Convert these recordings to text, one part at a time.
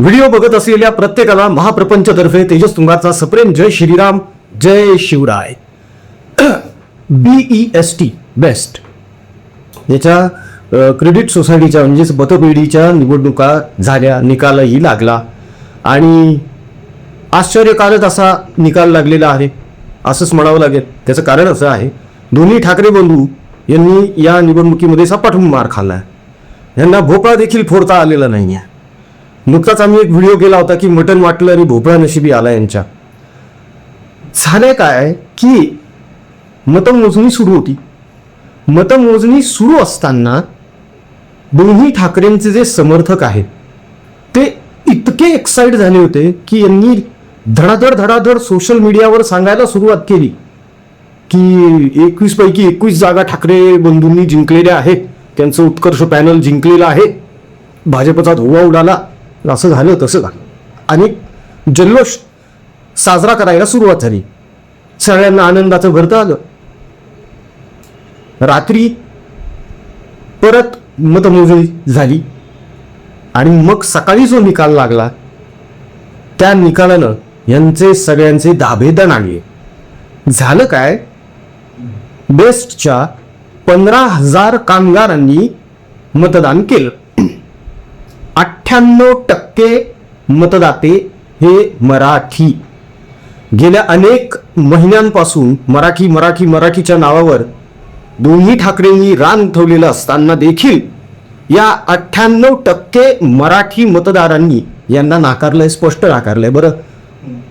Video बघत असलेल्या प्रत्येकाला महाप्रपंचतर्फे तेजस तुंगाचा सप्रेम जय श्रीराम जय Shivray. B E S T best याच्या क्रेडिट सोसायटीच्या म्हणजेच मतपेढीच्या निवडणुका झाल्या निकालही लागला. आणि आश्चर्यकारक असा निकाल लागलेला आहे. असंच म्हणावं लागेल. त्याचं कारण असं आहे. दोन्ही ठाकरे बंधू यांनी या निवडणुकीमध्ये सपाटून मार खाल्ला यांना भोपळा देखील फोडता आलेला नाही आहे नुकताच आम्ही एक व्हिडिओ केला होता की मटण वाटलं आणि भोपळा नशिबी आला यांच्या. झालंय काय की मतमोजणी सुरू होती. मतमोजणी सुरू असताना दोन्ही ठाकरेंचे जे समर्थक आहेत ते इतके एक्साइट झाले होते की यांनी धडाधड धडाधड सोशल मीडियावर सांगायला सुरुवात केली की एकवीस पैकी एकवीस जागा ठाकरे बंधूंनी जिंकलेल्या आहेत. त्यांचं उत्कर्ष पॅनल जिंकलेलं आहे. भाजपचा धुवा उडाला. असं झालं तसं झालं. आणि जल्लोष साजरा करायला सुरुवात झाली. सगळ्यांना आनंदाचं भरतं आलं. रात्री परत मतमोजणी झाली. आणि मग सकाळी जो निकाल लागला त्या निकालानं यांचे सगळ्यांचे दाभेदन आले झालं काय? बेस्टच्या पंधरा हजार कामगारांनी मतदान केलं. अठ्ठ्याण्णव टक्के मतदाते हे मराठी. गेल्या अनेक महिन्यांपासून मराठी मराठी मराठीच्या नावावर दोन्ही ठाकरेंनी रान उठवलेलं असताना देखील या अठ्ठ्याण्णव टक्के मराठी मतदारांनी यांना नाकारलंय स्पष्ट नाकारलंय. बरं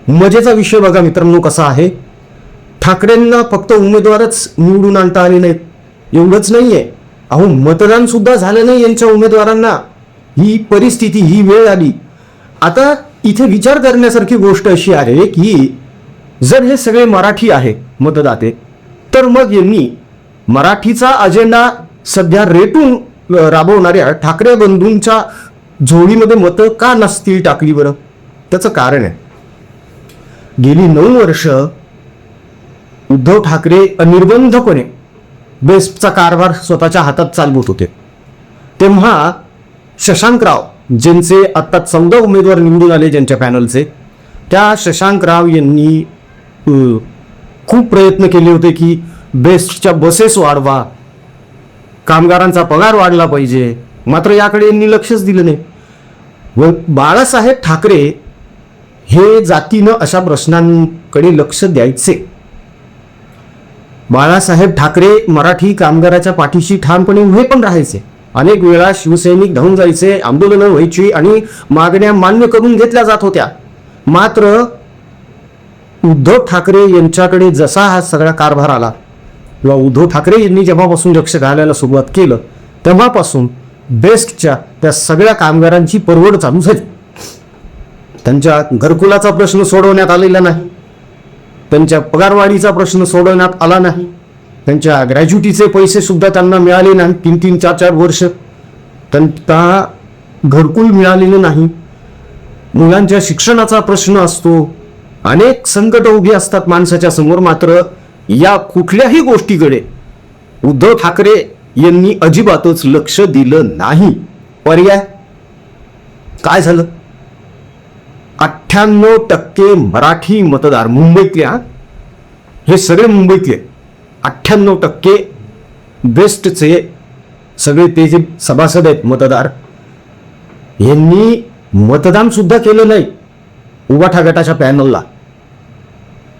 मजेचा विषय बघा मित्रांनो कसा आहे. ठाकरेंना फक्त उमेदवारच निवडून आणता आले नाहीत. एवढंच नाहीये. अहो मतदान सुद्धा झालं नाही यांच्या उमेदवारांना. ही परिस्थिती ही वेळ आली. आता इथे विचार करण्यासारखी गोष्ट अशी आहे की जर हे सगळे मराठी आहे मतदाते तर मग यांनी मराठीचा अजेंडा सध्या रेटून राबवणाऱ्या ठाकरे बंधूंच्या झोळीमध्ये मतं का नसतील टाकली बरं? त्याचं कारण आहे. गेली नऊ वर्ष उद्धव ठाकरे अनिर्बंधपणे बेस्टचा कारभार स्वतःच्या हातात चालवत होते. तेव्हा शशांकराव ज्यांचे आत्ता चौदा उमेदवार निवडून आले ज्यांच्या पॅनलचे त्या शशांकराव यांनी खूप प्रयत्न केले होते की बेस्टच्या बसेस वाढवा कामगारांचा पगार वाढला पाहिजे. मात्र याकडे यांनी लक्षच दिलं नाही. व बाळासाहेब ठाकरे हे जातीनं अशा प्रश्नांकडे लक्ष द्यायचे. बाळासाहेब ठाकरे मराठी कामगाराच्या पाठीशी ठामपणे उभे पण राहायचे. अनेक वेळा शिवसैनिक धावून जायचे आंदोलनं व्हायची आणि मागण्या मान्य करून घेतल्या जात होत्या. मात्र उद्धव ठाकरे यांच्याकडे जसा हा सगळा कारभार आला किंवा उद्धव ठाकरे यांनी जेव्हापासून लक्ष घालायला सुरुवात केलं तेव्हापासून बेस्टच्या त्या सगळ्या कामगारांची परवड चालू झाली. त्यांच्या घरकुलाचा प्रश्न सोडवण्यात आलेला नाही. त्यांच्या पगारवाढीचा प्रश्न सोडवण्यात आला नाही. त्यांच्या ग्रॅज्युटीचे पैसे सुद्धा त्यांना मिळाले नाही. तीन तीन चार चार वर्ष. त्यांना घरकुल मिळालेलं नाही. मुलांच्या शिक्षणाचा प्रश्न असतो. अनेक संकट उभी असतात माणसाच्या समोर. मात्र या कुठल्याही गोष्टीकडे उद्धव ठाकरे यांनी अजिबातच लक्ष दिलं नाही. पर्याय? काय झालं? अठ्ठ्याण्णव टक्के मराठी मतदार मुंबईतल्या हे सगळे मुंबईतले. अठ्ठ्याण्णव टक्के बेस्टचे सगळे ते जे सभासद आहेत मतदार यांनी मतदानसुद्धा केलं नाही उबाठा गटाच्या पॅनलला.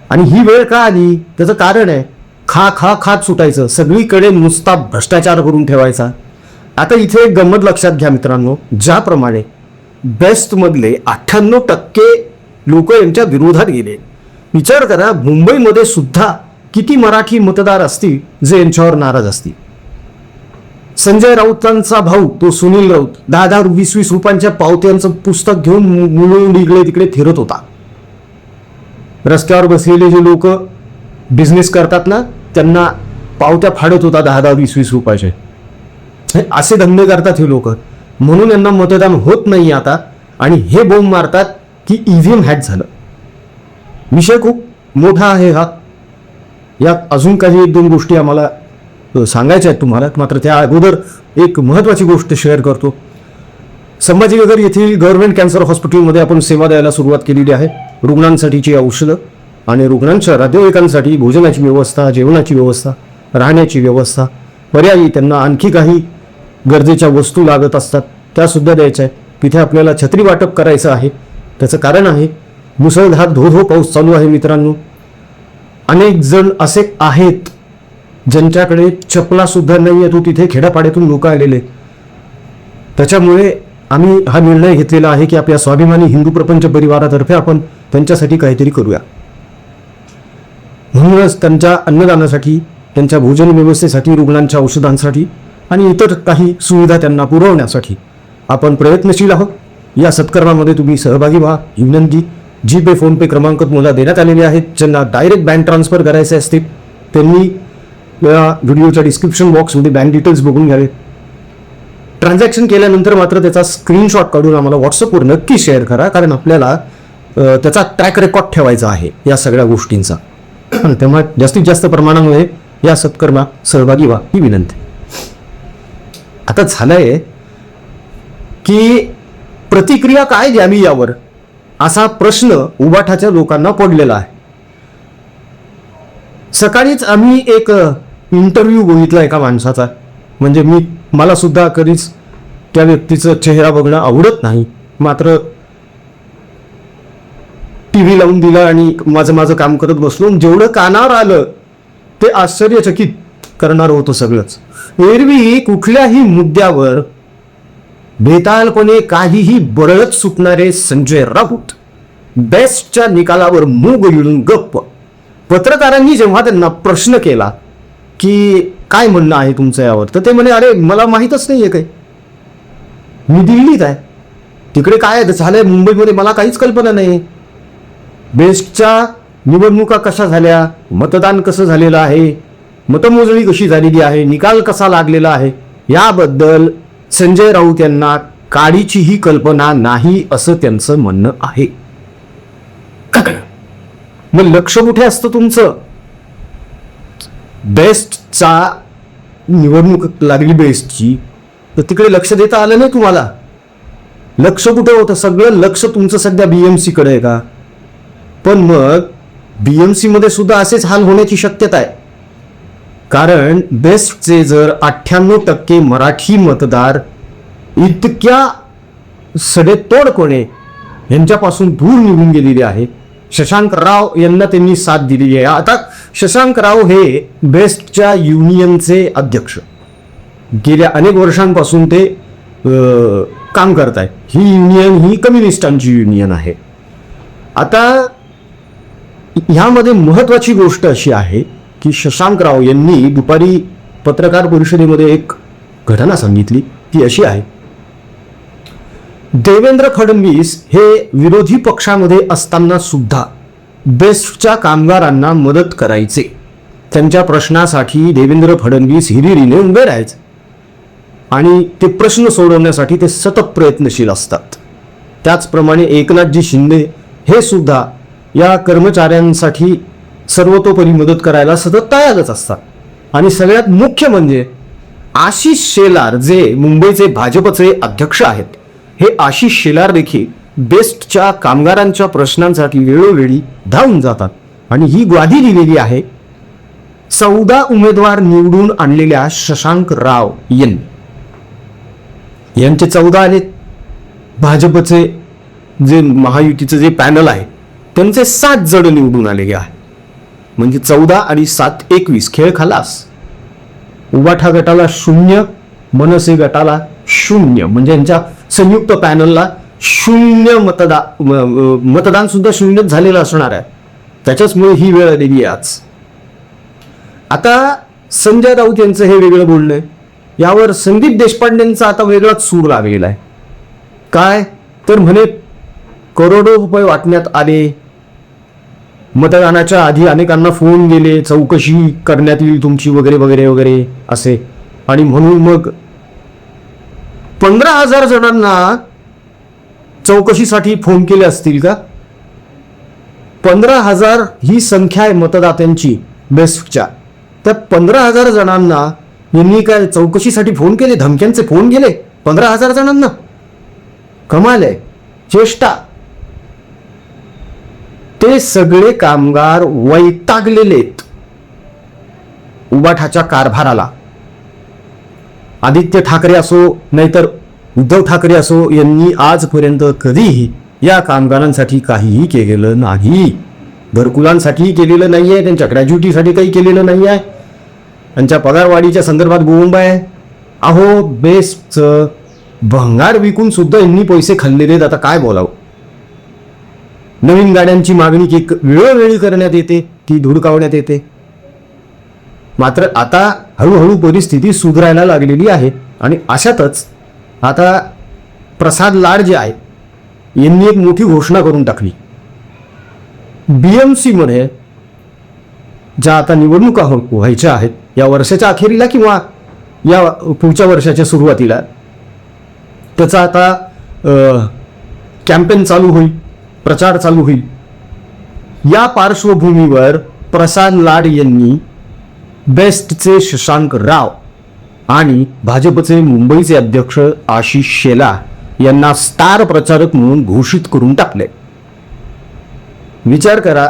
आणि ही वेळ का आली? त्याचं कारण आहे खा खा खात सुटायचं. सगळीकडे नुसता भ्रष्टाचार करून ठेवायचा. आता इथे एक गंमत लक्षात घ्या मित्रांनो ज्याप्रमाणे बेस्टमधले अठ्ठ्याण्णव टक्के लोक यांच्या विरोधात गेले. विचार करा मुंबईमध्ये सुद्धा किती मराठी मतदार असतील जे यांच्यावर नाराज असतील? संजय राऊतांचा भाऊ तो सुनील राऊत दहा दहा वीस वीस रुपयांच्या पावत्यांचं पुस्तक घेऊन मुलून इकडे तिकडे फिरत होता. रस्त्यावर बसलेले जे लोक बिझनेस करतात ना त्यांना पावत्या फाडत होता दहा दहा वीस वीस रुपयाचे. असे धंदे करतात हे लोक. म्हणून यांना मतदान होत नाही आता आणि हे बोंब मारतात की ईव्हीएम हॅक झालं. विषय खूप मोठा आहे हा. यात अजून काही एक दोन गोष्टी आम्हाला सांगायच्या आहेत तुम्हाला. मात्र त्या अगोदर एक महत्त्वाची गोष्ट शेअर करतो. संभाजीनगर येथील गव्हर्नमेंट कॅन्सर हॉस्पिटलमध्ये आपण सेवा द्यायला सुरुवात केलेली आहे. रुग्णांसाठीची औषधं आणि रुग्णांच्या नातेवाईकांसाठी भोजनाची व्यवस्था जेवणाची व्यवस्था राहण्याची व्यवस्था पर्यायी त्यांना आणखी काही गरजेच्या वस्तू लागत असतात त्यासुद्धा द्यायच्या आहेत. तिथे आपल्याला छत्री वाटप करायचं आहे. त्याचं कारण आहे मुसळधार धो धो पाऊस चालू आहे मित्रांनो. अनेक जण असे आहेत ज्यांच्याकडे चपला सुद्धा नाही आहे तो तिथे खेड्यापाड्यातून लोक आलेले. त्याच्यामुळे आम्ही हा निर्णय घेतलेला आहे की आपल्या स्वाभिमानी हिंदू प्रपंच परिवारातर्फे आपण त्यांच्यासाठी काहीतरी करूया. म्हणूनच त्यांच्या अन्नदानासाठी त्यांच्या भोजन व्यवस्थेसाठी रुग्णांच्या औषधांसाठी आणि इतर काही सुविधा त्यांना पुरवण्यासाठी आपण प्रयत्नशील आहोत. या सत्कर्मामध्ये तुम्ही सहभागी व्हा. ही विनंती जी पे फोनपे क्रमांक तुम्हाला देण्यात आलेले आहेत. ज्यांना डायरेक्ट बँक ट्रान्सफर करायचे असते त्यांनी या व्हिडिओच्या डिस्क्रिप्शन बॉक्समध्ये बँक डिटेल्स बघून घ्यावे. ट्रान्झॅक्शन केल्यानंतर मात्र त्याचा स्क्रीनशॉट काढून आम्हाला व्हॉट्सअपवर नक्की शेअर करा कारण आपल्याला त्याचा ट्रॅक रेकॉर्ड ठेवायचा आहे या सगळ्या गोष्टींचा. तेव्हा जास्तीत जास्त प्रमाणामध्ये या सत्कर्मा सहभागी व्हा ही विनंती. आता झालंय की प्रतिक्रिया काय द्यावी यावर? असा प्रश्न उबाठाच्या लोकांना पडलेला आहे. सकाळीच आम्ही एक इंटरव्ह्यू बघितला एका माणसाचा. म्हणजे मी मला सुद्धा कधीच त्या व्यक्तीचं चेहरा बघणं आवडत नाही. मात्र टी व्ही लावून दिला आणि माझं माझं काम करत बसलो. आणि जेवढं कानावर आलं ते आश्चर्यचकित करणारं होतं सगळंच. एरवी कुठल्याही मुद्द्यावर बेतालपणे काहीही बरळत सुटणारे संजय राऊत. बेस्टच्या निकालावर मूग गिळून गप्प. पत्रकारांनी जेव्हा त्यांना प्रश्न केला की काय म्हणणं आहे तुमचं यावर तर ते म्हणे अरे मला माहीतच नाही आहे काय मी दिल्लीत आहे. तिकडे काय आहे? झालंय मुंबईमध्ये मला काहीच कल्पना नाही बेस्टच्या निवडणुका कशा झाल्या? मतदान कसं झालेलं आहे? मतमोजणी कशी झालेली आहे? निकाल कसा लागलेला आहे? याबद्दल संजय राऊत यांना काडीचीही कल्पना नाही असं त्यांचं म्हणणं आहे. मग लक्ष कुठे असतं तुमचं? बेस्टचा निवडणूक लागली बेस्टची तर तिकडे लक्ष देता आलं नाही तुम्हाला? लक्ष कुठं होतं? सगळं लक्ष तुमचं सध्या बीएमसी कडे आहे का? पण मग बी एम सीमध्ये सुद्धा असेच हाल होण्याची शक्यता आहे. कारण बेस्टचे जर अठ्ठ्याण्णव टक्के मराठी मतदार इतक्या सडेतोड कोणे यांच्यापासून दूर निघून गेलेले आहे. शशांक राव यांना त्यांनी साथ दिलेली आहे. आता शशांक राव हे बेस्टच्या युनियनचे अध्यक्ष. गेल्या अनेक वर्षांपासून ते काम करत आहे. ही युनियन ही कम्युनिस्टांची युनियन आहे. आता ह्यामध्ये महत्त्वाची गोष्ट अशी आहे की शशांकराव यांनी दुपारी पत्रकार परिषदेमध्ये एक घटना सांगितली. ती अशी आहे. देवेंद्र फडणवीस हे विरोधी पक्षामध्ये असताना सुद्धा बेस्टच्या कामगारांना मदत करायचे. त्यांच्या प्रश्नासाठी देवेंद्र फडणवीस हिरिरीने उभे राहायचे. आणि ते प्रश्न सोडवण्यासाठी ते सतत प्रयत्नशील असतात. त्याचप्रमाणे एकनाथजी शिंदे हे सुद्धा या कर्मचाऱ्यांसाठी सर्वतोपरी मदत करायला सतत तयारच असतात. आणि सगळ्यात मुख्य म्हणजे आशिष शेलार जे मुंबईचे भाजपचे अध्यक्ष आहेत हे आशिष शेलार देखील बेस्टच्या कामगारांच्या प्रश्नांसाठी वेळोवेळी धावून जातात. आणि ही ग्वाही दिलेली आहे चौदा उमेदवार निवडून आणलेल्या शशांक राव यांनी. यांचे चौदा आलेत भाजपचे जे महायुतीचं जे पॅनल आहे त्यांचे सात जण निवडून आलेले आहे. म्हणजे चौदा आणि सात एकवीस. खेळ खालास. उबाठा गटाला शून्य मनसे गटाला शून्य. म्हणजे यांच्या संयुक्त पॅनलला शून्य मतदा मतदान सुद्धा शून्यच झालेलं असणार आहे. त्याच्याचमुळे ही वेळ आलेली आहे आज. आता संजय राऊत यांचं हे वेगळं बोलणं आहे. यावर संदीप देशपांडेंचा आता वेगळाच सूर लागलेला आहे. काय? तर म्हणे करोडो रुपये वाटण्यात आले. मतदानाच्या आधी अनेकांना फोन गेले चौकशी करण्यात येईल तुमची वगैरे वगैरे वगैरे असे. आणि म्हणून मग पंधरा हजार जणांना चौकशीसाठी फोन केले असतील का? पंधरा हजार ही संख्या आहे मतदात्यांची बेस्टच्या. त्या पंधरा हजार जणांना यांनी काय चौकशीसाठी फोन केले? धमक्यांचे फोन गेले पंधरा हजार जणांना? कमाल आहे. चेष्टा. ते सगळे कामगार वैतागलेले आहेत. उबाठाच्या कारभाराला. आदित्य ठाकरे असो नाहीतर उद्धव ठाकरे असो यांनी आजपर्यंत कधीही या कामगारांसाठी काहीही केलेलं नाही. घरकुलांसाठीही केलेलं नाही आहे त्यांच्या ग्रॅज्युटीसाठी काही केलेलं नाही आहे त्यांच्या पगारवाढीच्या संदर्भात बोंब आहे. अहो बेस्टचं भंगार विकून सुद्धा यांनी पैसे खाल्लेले आहेत. आता काय बोलावं? नवीन गाड्यांची मागणी की वेळोवेळी करण्यात येते ती धुडकावण्यात येते. मात्र आता हळूहळू परिस्थिती सुधारायला लागलेली आहे आणि अशातच आता प्रसाद लाड जे आहे यांनी एक मोठी घोषणा करून टाकली. बी एम सीमध्ये ज्या आता निवडणुका हो व्हायच्या आहेत या वर्षाच्या अखेरीला किंवा या पुढच्या वर्षाच्या सुरुवातीला त्याचा आता कॅम्पेन चालू होईल. प्रचार चालू होईल. या पार्श्वभूमीवर प्रसाद लाड यांनी बेस्टचे शशांक राव आणि भाजपचे मुंबईचे अध्यक्ष आशिष शेला यांना स्टार प्रचारक म्हणून घोषित करून टाकले. विचार करा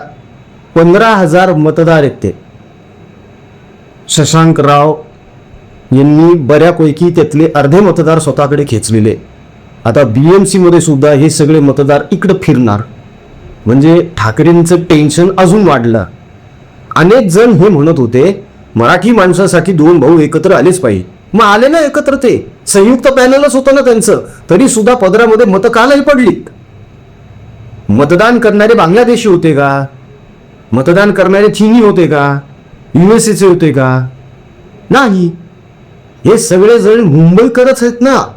पंधरा हजार मतदार आहेत ते. शशांक राव यांनी बऱ्यापैकी त्यातले अर्धे मतदार स्वतःकडे खेचलेले. आता बी एम सीमध्ये सुद्धा हे सगळे मतदार इकडं फिरणार. म्हणजे ठाकरेंचं टेन्शन अजून वाढलं. अनेक जण हे म्हणत होते मराठी माणसासाठी दोन भाऊ एकत्र आलेच पाहिजे. मग आले ना एकत्र ते. संयुक्त पॅनलच होतं ना त्यांचं. तरी सुद्धा पदरामध्ये मतं का नाही पडलीत. मतदान करणारे बांगलादेशी होते का? मतदान करणारे चीनी होते का? युएसएचे होते का? नाही. हे सगळेजण मुंबईकरच आहेत ना.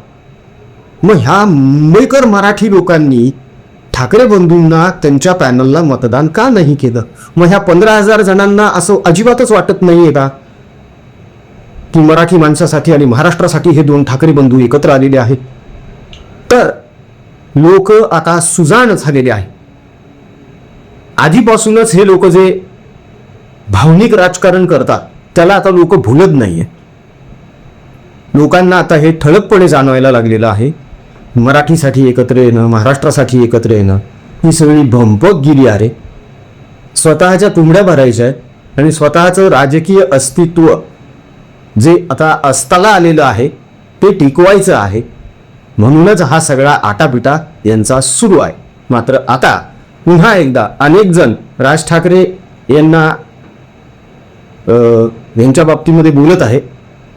मग ह्या मुंबईकर मराठी लोकांनी ठाकरे बंधूंना त्यांच्या पॅनलला मतदान का नाही केलं? मग ह्या पंधरा हजार जणांना असं अजिबातच वाटत नाहीये का? की मराठी माणसासाठी आणि महाराष्ट्रासाठी हे दोन ठाकरे बंधू एकत्र आलेले आहेत. तर लोक आता सुजाण झालेले आहे आधीपासूनच हे लोक जे भावनिक राजकारण करतात त्याला आता लोक भुलत नाहीये. लोकांना आता हे ठळकपणे जाणवायला लागलेलं आहे. मराठीसाठी एकत्र येणं महाराष्ट्रासाठी एकत्र येणं ही सगळी भंपकगिरी आहे स्वतःच्या तुंबड्या भरायच्या आहेत आणि स्वतःचं राजकीय अस्तित्व जे आता अस्ताला आलेलं आहे ते टिकवायचं आहे. म्हणूनच हा सगळा आटापिटा यांचा सुरू आहे. मात्र आता पुन्हा एकदा अनेक जण राज ठाकरे यांना यांच्या बाबतीमध्ये बोलत आहे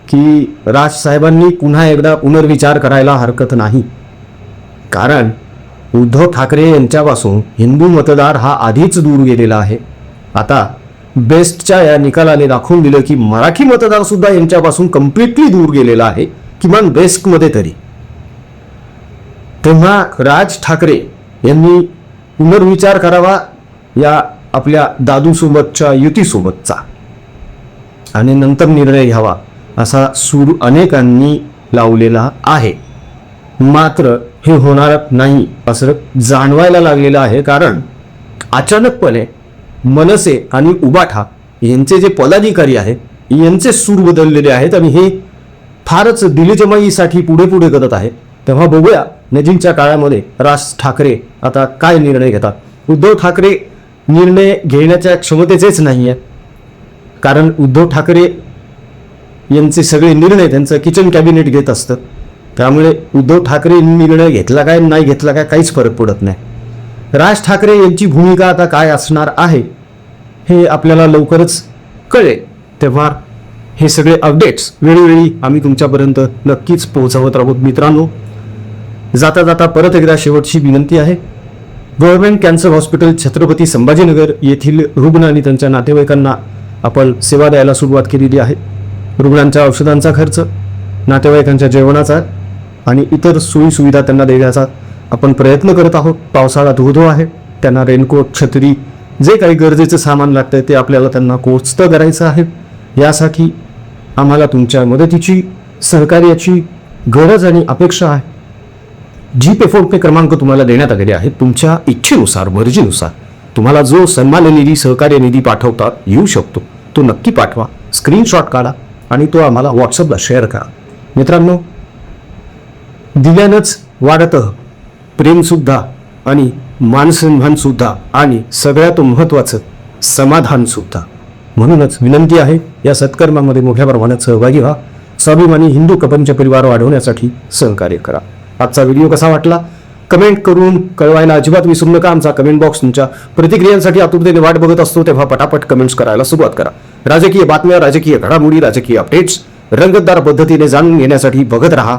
की राज साहेबांनी पुन्हा एकदा पुनर्विचार करायला हरकत नाही. कारण उद्धव ठाकरे यांच्यापासून हिंदू मतदार हा आधीच दूर गेलेला आहे. आता बेस्टच्या या निकालाने दाखवून दिलं की मराठी मतदार सुद्धा यांच्यापासून कम्प्लिटली दूर गेलेला आहे किमान बेस्टमध्ये तरी. तेव्हा राज ठाकरे यांनी पुनर्विचार करावा या आपल्या दादूसोबतच्या युतीसोबतचा. आणि नंतर निर्णय घ्यावा असा सूर अनेकांनी लावलेला आहे. मात्र हे होणार नाही असं जाणवायला लागलेलं आहे. कारण अचानकपणे मनसे आणि उबाठा यांचे जे पदाधिकारी आहेत यांचे सूर बदललेले आहेत आणि हे फारच दिलजमाईसाठी पुढे पुढे करत आहे तेव्हा बघूया नजीकच्या काळामध्ये राज ठाकरे आता काय निर्णय घेतात. उद्धव ठाकरे निर्णय घेण्याच्या क्षमतेचेच नाही आहे कारण उद्धव ठाकरे यांचे सगळे निर्णय त्यांचं किचन कॅबिनेट घेत असतं. त्यामुळे उद्धव ठाकरे निर्णय घेतला काय नाही घेतला काय काहीच फरक पडत नाही. राज ठाकरे यांची भूमिका आता काय असणार आहे हे आपल्याला लवकरच कळेल. तेव्हा हे सगळे अपडेट्स वेळोवेळी आम्ही तुमच्यापर्यंत नक्कीच पोहोचवत आहोत मित्रांनो जाता जाता परत एकदा शेवटची विनंती आहे. Government cancer hospital Chhatrapati Sambhajinagar येथील रुग्ण आणि त्यांच्या नातेवाईकांना आपण सेवा द्यायला सुरुवात केलेली आहे. रुग्णांच्या औषधांचा खर्च नातेवाईकांच्या जेवणाचा आणि इतर सोयीसुविधा त्यांना देण्याचा आपण प्रयत्न करत आहोत. पावसाळा धोधो आहे. त्यांना रेनकोट छत्री जे काही गरजेचं सामान लागतं ते आपल्याला त्यांना कोचतं करायचं आहे. यासाठी आम्हाला तुमच्या मदतीची सहकार्याची गरज आणि अपेक्षा आहे. जी पे फोन पे क्रमांक तुम्हाला देण्यात आलेले आहेत. तुमच्या इच्छेनुसार मर्जीनुसार तुम्हाला जो सन्मान निधी सहकार्य निधी पाठवता येऊ शकतो. तो नक्की पाठवा स्क्रीनशॉट काढा आणि तो आम्हाला व्हॉट्सअपला शेअर करा. मित्रांनो दिल्यानंच वाढतं प्रेमसुद्धा आणि मानसन्मानसुद्धा आणि सगळ्यात महत्त्वाचं समाधानसुद्धा. म्हणूनच विनंती आहे या सत्कर्मामध्ये मोठ्या प्रमाणात सहभागी व्हा. स्वाभिमानी हिंदू कपंच परिवार वाढवण्यासाठी सहकार्य करा. आजचा व्हिडिओ कसा वाटला? कमेंट करून कळवायला अजिबात विसरू नका. आमचा कमेंट बॉक्स तुमच्या प्रतिक्रियांसाठी आतुरतेने वाट बघत असतो तेव्हा पटापट कमेंट्स करायला सुरुवात करा. राजकीय बातम्या राजकीय घडामोडी राजकीय अपडेट्स रंगतदार पद्धतीने जाणून घेण्यासाठी बघत रहा.